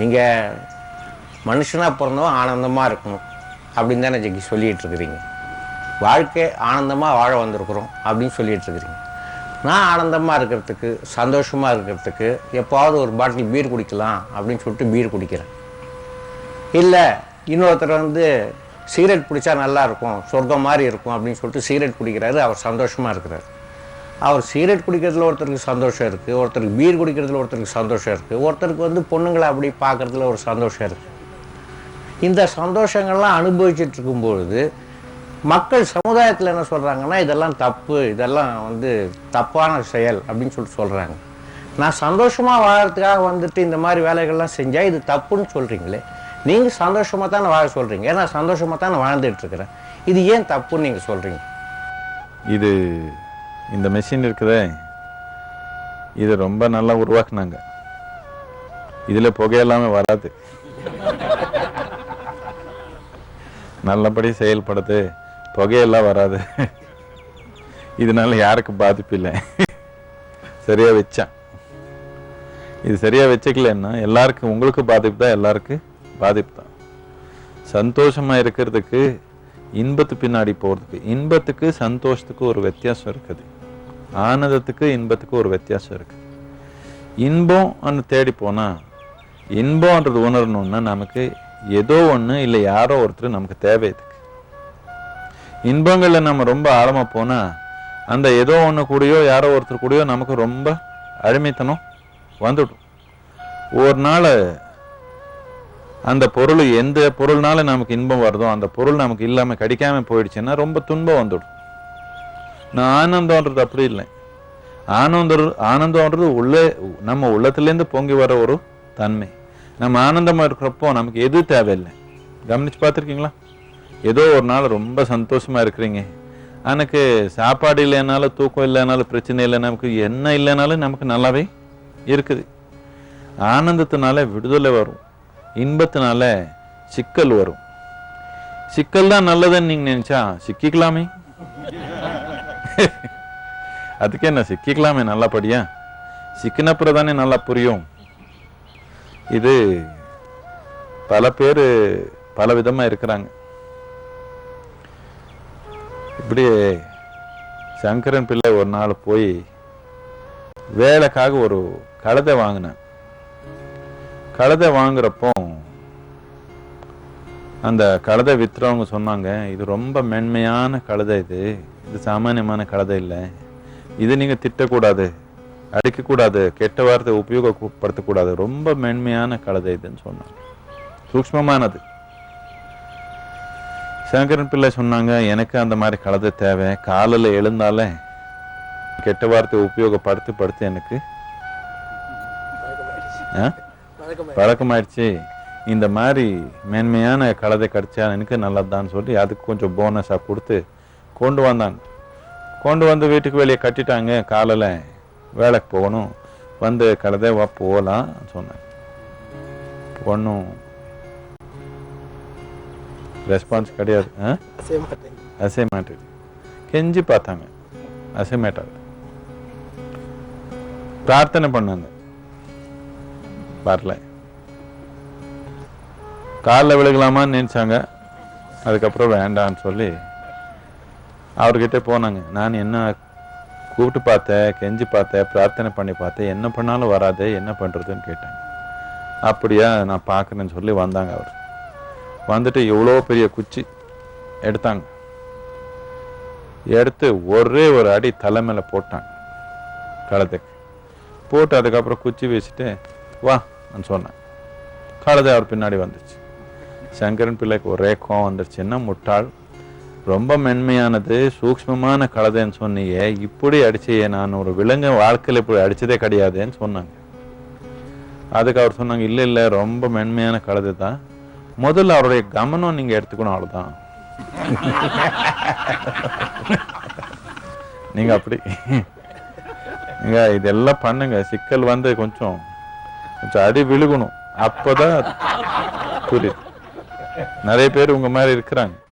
நீங்கள் மனுஷனாக பிறந்தவன் ஆனந்தமாக இருக்கணும் அப்படின்னு தானே ஜெகி சொல்லிகிட்டு இருக்கிறீங்க. வாழ்க்கை ஆனந்தமாக வாழ வந்திருக்கிறோம் அப்படின்னு சொல்லிகிட்டு இருக்கிறீங்க. நான் ஆனந்தமாக இருக்கிறதுக்கு சந்தோஷமாக இருக்கிறதுக்கு எப்போவாவது ஒரு பாட்டில் பீர் குடிக்கலாம் அப்படின்னு சொல்லிட்டு பீர் குடிக்கிறேன். இல்லை இன்னொருத்தர் வந்து சிகரெட் பிடிச்சா நல்லா இருக்கும் சொர்க்கம் மாதிரி இருக்கும் அப்படின்னு சொல்லிட்டு சிகரெட் குடிக்கிறாரு அவர் சந்தோஷமாக இருக்கிறார். அவர் சிகரெட் குடிக்கிறதுல ஒருத்தருக்கு சந்தோஷம் இருக்குது ஒருத்தருக்கு பீர் குடிக்கிறதுல ஒருத்தருக்கு சந்தோஷம் இருக்குது ஒருத்தருக்கு வந்து பொண்ணுங்களை அப்படி பார்க்குறதுல ஒரு சந்தோஷம் இருக்குது இந்த சந்தோஷங்கள்லாம் அனுபவிச்சுட்டு இருக்கும்பொழுது மக்கள் சமுதாயத்தில் என்ன சொல்கிறாங்கன்னா இதெல்லாம் தப்பு இதெல்லாம் வந்து தப்பான செயல் அப்படின்னு சொல்லிட்டு சொல்கிறாங்க நான் சந்தோஷமாக வாழறதுக்காக வந்துட்டு இந்த மாதிரி வேலைகள்லாம் செஞ்சால் இது தப்புன்னு சொல்கிறீங்களே நீங்கள் சந்தோஷமாக தானே வாழ சொல்கிறீங்க ஏன்னா சந்தோஷமாக தானே வாழ்ந்துட்டுருக்குறேன் இது ஏன் தப்புன்னு நீங்கள் சொல்கிறீங்க இது இந்த மெஷின் இருக்குதே. இது ரொம்ப நல்லா உருவாக்குனாங்க. இதில் புகையெல்லாமே வராது. நல்லபடி செயல்படுது. புகையெல்லாம் வராது. இதனால யாருக்கு பாதிப்பு இல்லை. சரியா வச்சான். இது சரியா வச்சுக்கலன்னா எல்லாருக்கும் உங்களுக்கு பாதிப்பு தான் எல்லாருக்கும் பாதிப்பு தான். சந்தோஷமா இருக்கிறதுக்கு இன்பத்து பின்னாடி போகிறதுக்கு இன்பத்துக்கு சந்தோஷத்துக்கு ஒரு வித்தியாசம் இருக்குது. ஆனந்தத்துக்கு இன்பத்துக்கு ஒரு வித்தியாசம் இருக்குது இன்பம் தேடி போனால் இன்பம்ன்றது உணரணும்னா நமக்கு ஏதோ ஒன்று இல்லை யாரோ ஒருத்தர் நமக்கு தேவை இதுக்கு இன்பங்களில் நம்ம ரொம்ப ஆழமாக போனால் அந்த ஏதோ ஒன்று கூடயோ யாரோ ஒருத்தர் கூடயோ நமக்கு ரொம்ப அடிமைத்தனம் வந்துடும். ஒரு நாள் அந்த பொருள் எந்த பொருள்னால நமக்கு இன்பம் வருதோ அந்த பொருள் நமக்கு இல்லாமல் கிடைக்காம போயிடுச்சுன்னா ரொம்ப துன்பம் வந்துடும். நான் ஆனந்தம்ன்றது அப்படி இல்லை. ஆனந்தம் ஆனந்தம்ன்றது உள்ளே நம்ம உள்ளத்துலேருந்து பொங்கி வர ஒரு தன்மை. நம்ம ஆனந்தமாக இருக்கிறப்போ நமக்கு எது தேவையில்லை. கவனிச்சு பார்த்துருக்கீங்களா? ஏதோ ஒரு நாள் ரொம்ப சந்தோஷமா இருக்கிறீங்க. எனக்கு சாப்பாடு இல்லைனாலும் தூக்கம் இல்லைனாலும் பிரச்சனை இல்லை நமக்கு என்ன இல்லைனாலும் நமக்கு நல்லாவே இருக்குது. ஆனந்தத்தினால விடுதலை வரும். இன்பத்தினால சிக்கல் வரும். சிக்கல் தான் நல்லதுன்னு நீங்க நினைச்சா சிக்கிக்கலாமே. அதுக்கு என்ன சிக்கிக்கலாமே நல்லபடியா? சிக்கினப்புறம் தானே நல்லா புரியும். இது பல பேர் பல விதமா இருக்கிறாங்க. இப்படி சங்கரன் பிள்ளை ஒரு நாள் போய் வேலைக்காக ஒரு கழுதை வாங்கினேன். கழுதை வாங்குறப்போ அந்த கழுதை வித்துறவங்க சொன்னாங்க இது ரொம்ப மென்மையான கழுதை இது. இது சாமானியமான கழுதை இல்லை. இது நீங்க திட்டக்கூடாது அடிக்கக்கூடாது கெட்ட வார்த்தை உபயோகப்படுத்தக்கூடாது. ரொம்ப மென்மையான கழுதை இதுன்னு சொன்னாங்க. சூக்ஷ்மமானது. சங்கரன் பிள்ளை சொன்னாங்க எனக்கு அந்த மாதிரி கழுதை தேவை. காலில் எழுந்தாலே கெட்ட வார்த்தை உபயோகப்படுத்தி படுத்து எனக்கு. ஆ? பழக்கமாயிடுச்சு இந்த மாதிரி மேன்மையான கழுதை கிடைச்சா எனக்கு நல்லதுதான்னு சொல்லி அதுக்கு கொஞ்சம் போனஸாக கொடுத்து கொண்டு வந்தாங்க கொண்டு வந்து வீட்டுக்கு வெளியே கட்டிட்டாங்க. காலையில் வேலைக்கு போகணும். வந்து கழுதை வா போகலாம் சொன்னேன் ஒன்றும் ரெஸ்பான்ஸ் கிடையாது. அசைய மாட்டேது கெஞ்சி பார்த்தாங்க. அசைய மாட்டாது பிரார்த்தனை பண்ணாங்க. வரல. காலில் விழுகலாமான்னு நினச்சாங்க. அதுக்கப்புறம் வேண்டான்னு சொல்லி அவர்கிட்ட போனாங்க. நான் என்ன கூப்பிட்டு பார்த்தேன் கெஞ்சி பார்த்தேன் பிரார்த்தனை பண்ணி பார்த்தேன். என்ன பண்ணாலும் வராதே என்ன பண்ணுறதுன்னு கேட்டேன் அப்படியா நான் பார்க்குறேன்னு சொல்லி வந்தாங்க அவர். வந்துட்டு எவ்வளோ பெரிய குச்சி எடுத்தாங்க. எடுத்து ஒரே ஒரு அடி தலை போட்டாங்க. களத்துக்கு போட்டு அதுக்கப்புறம் குச்சி வச்சுட்டு வா நான் சொன்னேன். கழுதை அவர் பின்னாடி வந்துச்சு. சங்கரன் பிள்ளைக்கு ஒரே கோவம் வந்துருச்சு. என்ன முட்டாள்? ரொம்ப மென்மையானது சூக்ஷ்மமான கழுதைன்னு சொன்னீங்க இப்படி அடிச்சையே நான் ஒரு விலங்கு வாழ்க்கையில் இப்படி அடித்ததே கிடையாதுன்னு சொன்னாங்க. அதுக்கு அவர் சொன்னாங்க இல்லை இல்லை ரொம்ப மென்மையான கழுதை தான் முதல்ல அவருடைய கவனம் நீங்கள் எடுத்துக்கணும் அவ்வளோதான் நீங்கள் அப்படி. நீங்கள் இதெல்லாம் பண்ணுங்க. சிக்கல் வந்து கொஞ்சம் கொஞ்சம் அடி விழுகணும். அப்போதான் புரியுது. நிறைய பேர் உங்க மாதிரி இருக்கிறாங்க.